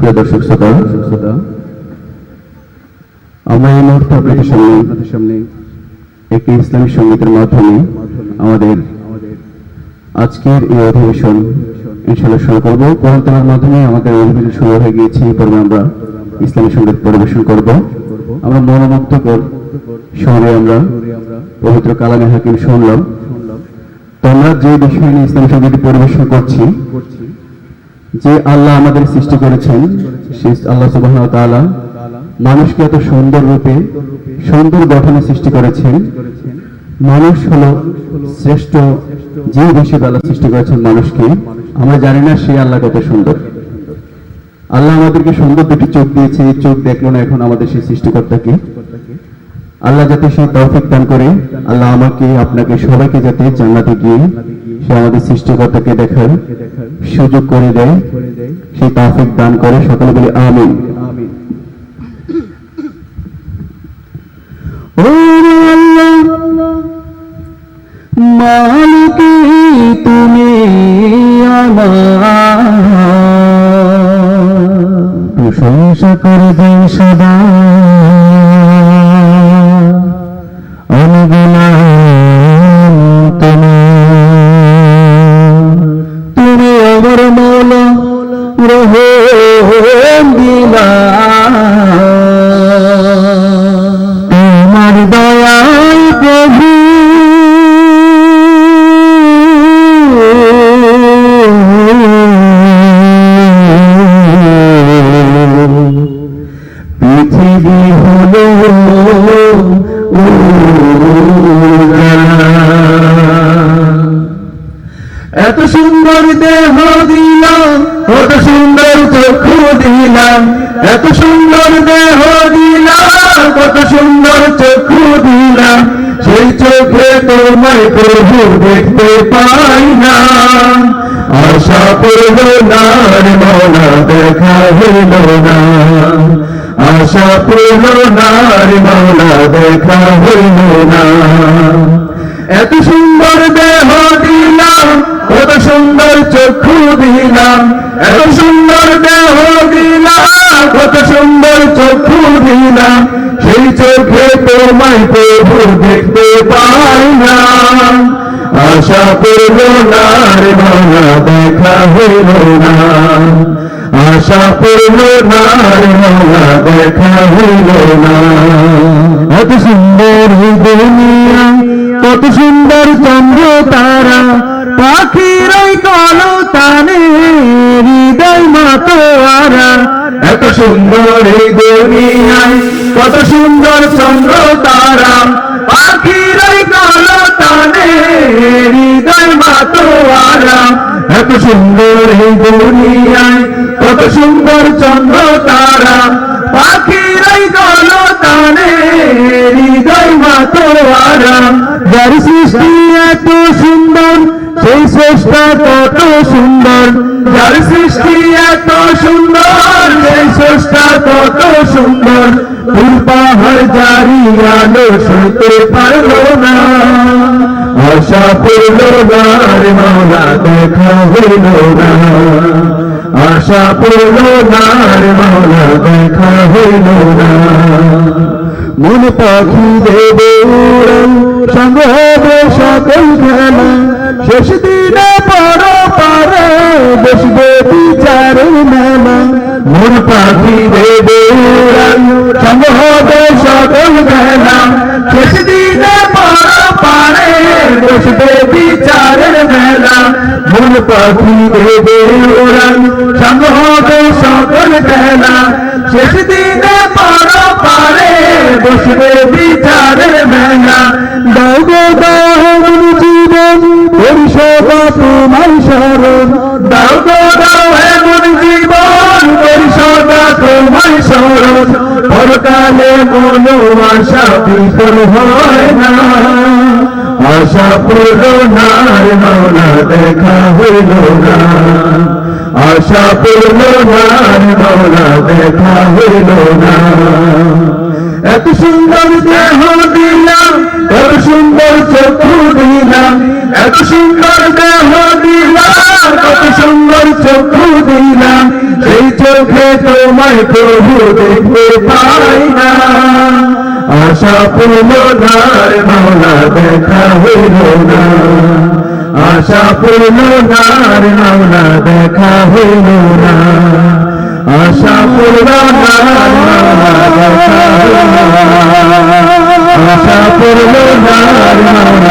সুপ্রিয় দর্শক শ্রোতা শ্রোতা আমরা এই মুহূর্তে আপনাদের সামনে আপনাদের সামনে একটি ইসলামী সঙ্গীতের মাধ্যমে আমাদের আজকের এই অধিবেশন ইনশাল্লাহ শুরু করব। কোরআন তেলার মাধ্যমে আমাদের অধিবেশন শুরু হয়ে গিয়েছে এই পর্বে আমরা ইসলামী সংগীত পরিবেশন করব। আমরা মনোমুগ্ধকর শহরে আমরা পবিত্র কালামে হাকিম শুনলাম। তো আমরা যে বিষয় নিয়ে ইসলামী সংগীত পরিবেশন করছি যে আল্লাহ আমাদের সৃষ্টি করেছেন, সেই আল্লাহ সুবাহ মানুষকে এত সুন্দর রূপে, সুন্দর গঠনে সৃষ্টি করেছেন। মানুষ হলো শ্রেষ্ঠ যে হিসেবে আল্লাহ সৃষ্টি করেছেন মানুষকে। আমরা জানি না সেই আল্লাহ কত সুন্দর। আল্লাহ আমাদেরকে সুন্দর দুটি চোখ দিয়েছে, এই চোখ দেখল না এখন আমাদের সেই সৃষ্টিকর্তাকে আল্লাহ যাতে সেই তৌফিক দান করে, আল্লাহ আমাকে, আপনাকে সবাইকে যাতে জান্নাতে গিয়ে সে আমাদের সৃষ্টিকর্তাকে দেখার সুযোগ করে দেয়। সেই তৌফিক দান করে। সকলে বলি আমিন। তুমি আমার। প্রশংসা করবে সদা। দিলা তোমার দয়ায় প্রভু। এত সুন্দর দেহ দিলাম কত সুন্দর দিলাম, এত সুন্দর দেহ দিলাম, কত সুন্দর চক্ষু দিলাম, সেই চোখে তোমায় প্রভু দেখতে পাই না আশা করব না মৌলা দেখা হইল না। আশা করব না মৌলা দেখা হইল না। এত সুন্দর দেহ দিলাম, কত সুন্দর চক্ষু দিলাম, এত সুন্দর দেহ পাই না আশা করব না রে দেখা হইল না। আশা করব না রে দেখা হইল না। এত সুন্দর দুনিয়া কত সুন্দর চন্দ্র তারা পাখির কলো তানে হৃদয় মাতোয়ারা। এত সুন্দর এই দুনিয়ায় কত সুন্দর চন্দ্র তারা এত সুন্দর এই দুনিয়ায়, কত সুন্দর চন্দ্র তারা, পাখির ওই কলো তানে হৃদয় মাতোয়ারা যার সৃষ্টি এত সুন্দর, সেই স্রষ্টা কত সুন্দর। যার সৃষ্টি এত সুন্দর, সেই স্রষ্টা কত সুন্দর। ফুল পাহাড় জারি আলো শুতে পারল না। আশা পড়ল না রে মাওলা দেখা হইল না আশা পড়ল না রে মাওলা দেখা হইল না মন পাখি দেবে সঙ্গ সকল খেলা শেষ দিনে মন পাখি দেবে খেলা শেষ দিনে পারে বসবে বিচারের দেবে উড়াল সঙ্গ হবে সকল খেলা শেষ দিনে পর পারে বসবে বিচারের মেলা। দাও দাও জীবন পরিষেবা তোমার হয় না। আশা পূর্ণ নার মাওলা দেখা হইল না। আশা পূর্ণ নার মাওলা দেখা হইল না। এত সুন্দর দেহ দিলাম, এত সুন্দর চক্ষু দিলাম, এত সুন্দর দেহ দিলাম কত সুন্দর চক্ষু দিলাম। সেই চোখে তোমায় প্রভু না আশা পূর্ণার মাওলা দেখা হইল না। আশা পূর্ণার মাওলা দেখা হইল না। আশা দেখা